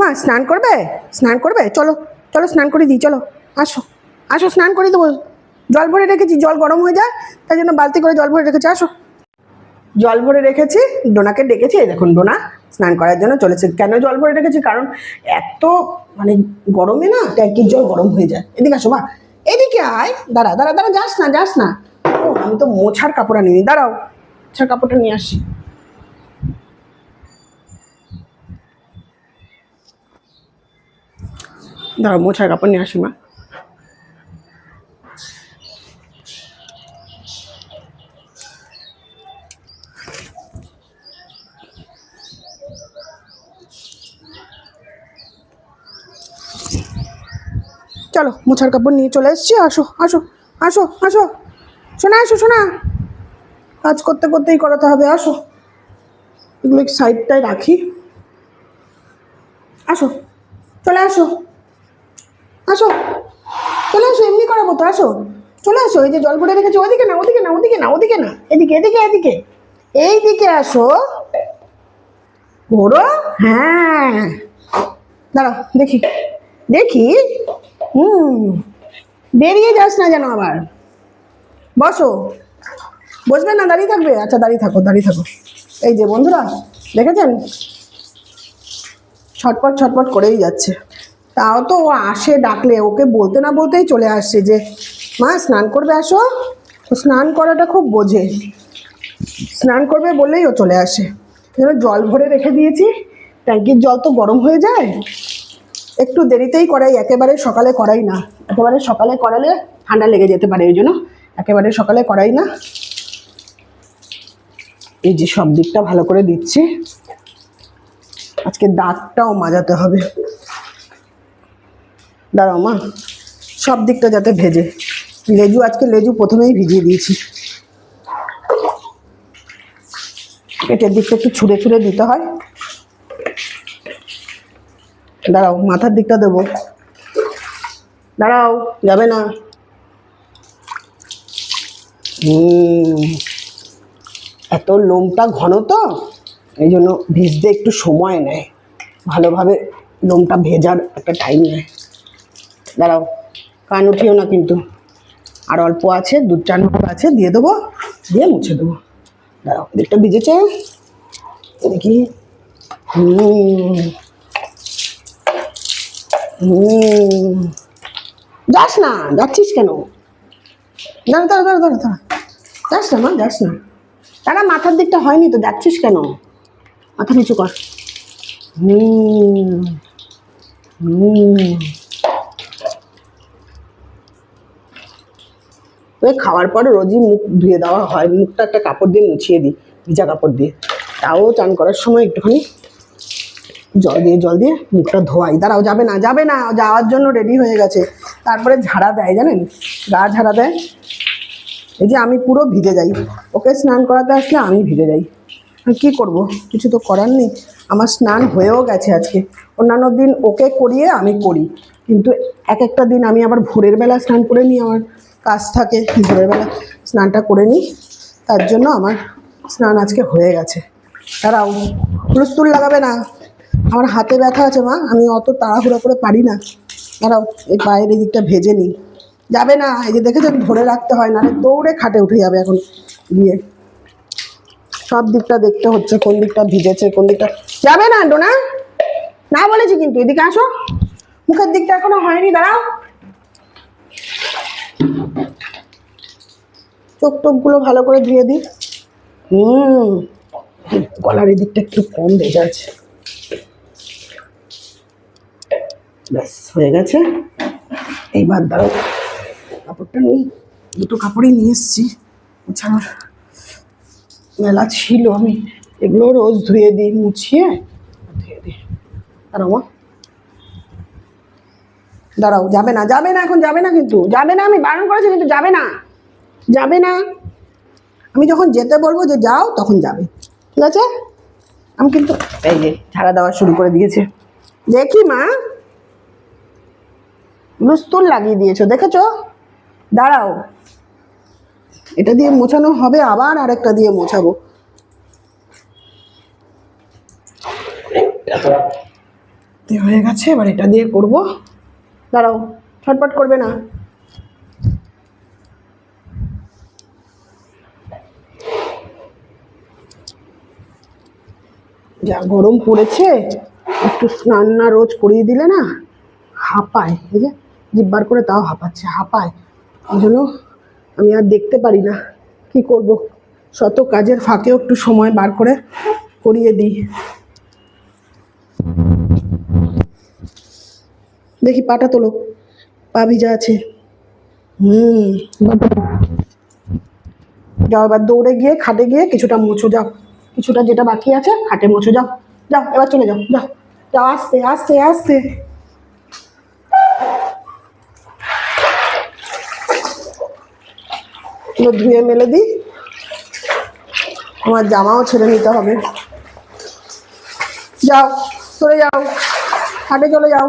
মা স্নান করবে? স্নান করবে? চলো চলো স্নান করে দিই, চলো, আসো। আসো, স্নান করে দেবো। জল ভরে রেখেছি, জল গরম হয়ে যায়, তাই জন্য বালতি করে জল ভরে রেখেছি, আসো। জল ভরে রেখেছি, ডোনাকে ডেকেছি, এই দেখুন ডোনা স্নান করার জন্য চলেছে। কেন জল ভরে রেখেছি? কারণ এত মানে গরমে না ট্যাঙ্কির জল গরম হয়ে যায়। এদিকে আসো, মা। এদিকে আয়। দাঁড়া দাঁড়া দাঁড়া, যাস না যাস না। ও, আমি তো মোছার কাপড় আনিনি। দাঁড়াও, মোছার কাপড়টা নিয়ে আসি। দাঁড়াও, মোছার কাপড় নিয়ে আসি, মা। চলো, মোছার কাপড় নিয়ে চলে এসছি, আসো আসো আসো আসো। শোনা আসো শোনা কাজ করতে করতেই করাতে হবে, আসো। এগুলো সাইডটায় রাখি? আসো, চলে আসো। আসো। চলে আসো, এমনি করাবো তো আসো। চলে আসো, এই যে জল ভরে রেখেছো, ওদিকে না ওদিকে না ওদিকে না ওদিকে না এদিকে এদিকে এদিকে। এই দিকে আসো। বড় হ্যাঁ। দাঁড়াও, দেখি। দেখি? হুম। বেরিয়ে যাস না যেন আবার। বসো। বসবে না, দাঁড়িয়ে থাকবে? আচ্ছা দাঁড়িয়ে থাকো দাঁড়িয়ে থাকো। এই যে বন্ধুরা, দেখেছেন? ছটপট ছটপট করেই যাচ্ছে। তাও তো ও আসে, ডাকলে ওকে বলতে না বলতেই চলে আসছে যে, মা, স্নান করবে আসো? স্নান করাটা খুব বোঝে। স্নান করবে বললেই ও চলে আসে। যেন জল ভরে রেখে দিয়েছি। ট্যাঙ্কির জল তো গরম হয়ে যায়। একটু দেরিতেই করাই, একেবারে সকালে করাই না। একেবারে সকালে করালে ঠান্ডা লেগে যেতে পারে ওই জন্য। একেবারে সকালে করাই না। এই যে সব দিকটা ভালো করে দিচ্ছি। আজকে দাঁতটাও মাজাতে হবে। দাঁড়াও মা, সব দিকটা যাতে ভেজে। লেজু, আজকে লেজু প্রথমেই ভিজিয়ে দিয়েছি। পেটের দিকটা একটু ছুঁড়ে ছুঁড়ে দিতে হয়। দাঁড়াও, মাথার দিকটা দেবো। দাঁড়াও, যাবে না। এত লোমটা ঘন তো, এই জন্য ভিজতে একটু সময় নেয়। ভালোভাবে লোমটা ভেজার একটা টাইম নেয়। দাঁড়াও, কান উঠিও না কিন্তু। আর অল্প আছে দুধ চান মতো আছে, দিয়ে দেবো, দিয়ে মুছে দেবো। দাঁড়াও দিকটা ভিজেছে। দেখি। হুম। যাস না, যাচ্ছিস কেন? দাঁড়া দাঁড়া দাঁড়া দাঁড়া যাস না মা, যাস না। তারা মাথার দিকটা হয়নি তো, যাচ্ছিস কেন? মাথা নিচু কর। হুম। হুম। ওই খাওয়ার পরে রোজই মুখ ধুয়ে দেওয়া হয়। মুখটা একটা কাপড় দিয়ে মুছিয়ে দিই, ভিজা কাপড় দিয়ে। তাও চান করার সময় একটুখানি জল দিয়ে জল দিয়ে মুখটা ধোয়াই। দাঁড়াও, যাবে না যাবে না, যাওয়ার জন্য রেডি হয়ে গেছে। তারপরে ঝাড়া দেয়, জানেন? গা ঝাড়া দেয়। এই যে আমি পুরো ভিজে যাই। ওকে স্নান করাতে আসলে আমি ভিজে যাই। কী করব? কিছু তো করার নেই। আমার স্নান হয়েও গেছে আজকে। অন্যান্য দিন ওকে করিয়ে আমি করি। কিন্তু এক একটা দিন আমি আবার ভোরের বেলা স্নান করে নিই, আমার কাজ থাকে, ভোরের বেলা স্নানটা করে নিই। তার জন্য আমার স্নান আজকে হয়ে গেছে। তারাও হুলস্থুল লাগাবে না? আমার হাতে ব্যথা আছে মা, আমি অত তাড়াহুড়ো করে পারি না। দাঁড়াও, এই পায়ের এই দিকটা ভেজে নিই। যাবে না, এই যে দেখেছেন ধরে রাখতে হয় না দৌড়ে খাটে উঠে যাবে এখন গিয়ে। সব দিকটা দেখতে হচ্ছে, কোন দিকটা ভিজেছে, কোন দিকটা যাবে না, ডোনা? না বলেছি কিন্তু, এদিকে আসো। মুখের দিকটা এখনও হয়নি, দাঁড়াও। চোখ টোকগুলো ভালো করে ধুয়ে দিই। হুম, গলার এই দিকটা একটু কম ভেজা আছে। ব্যাস, হয়ে গেছে। এইবার দাঁড়াও কাপড়টা নেই। দুটো কাপড়ই নিয়ে এসেছি। ছাড়ার মেলা ছিল, আমি এগুলো রোজ ধুয়ে দিই, মুছিয়ে ধুয়ে দিই। দাঁড়াও মা। দাঁড়াও, যাবে না যাবে না এখন, যাবে না কিন্তু, যাবে না, আমি বারণ করেছি কিন্তু যাবে না যাবে না। আমি যখন যেতে বলব যে যাও, তখন যাবে, ঠিক আছে? আমি কিন্তু এই যে ঝাড়া দেওয়া শুরু করে দিয়েছে। দেখি মা লুস্তুল লাগিয়ে দিয়েছ, দেখেছ? দাঁড়াও এটা দিয়ে মোছানো হবে, আবার আরেকটা দিয়ে মোছাবো। হয়ে গেছে, এবার এটা দিয়ে করব। দাঁড়াও, ছটপট করবে না। যা গরম পড়েছে, একটু স্নান না রোজ করিয়ে দিলে না হাঁপায়। এই যে জিব্বার করে তাও হাঁপাচ্ছে, হাঁপায়। এই জন্য আমি আর দেখতে পারি না। কি করব? শত কাজের ফাঁকেও একটু সময় বার করে করিয়ে দিই। দেখি পাটা তোলো। পা ভিজা আছে। হুম। যাও এবার দৌড়ে গিয়ে খাটে গিয়ে কিছুটা মুছো যাও। কিছুটা যেটা বাকি আছে, খাটে মুছো যাও। যাও, এবার চলে যাও। যাও। যাও, আসতে আসতে, আস্তে। এগুলো ধুয়ে মেলে দিই। আমার জামাও ছেড়ে নিতে হবে। যাও, চলে যাও। হাটে চলে যাও।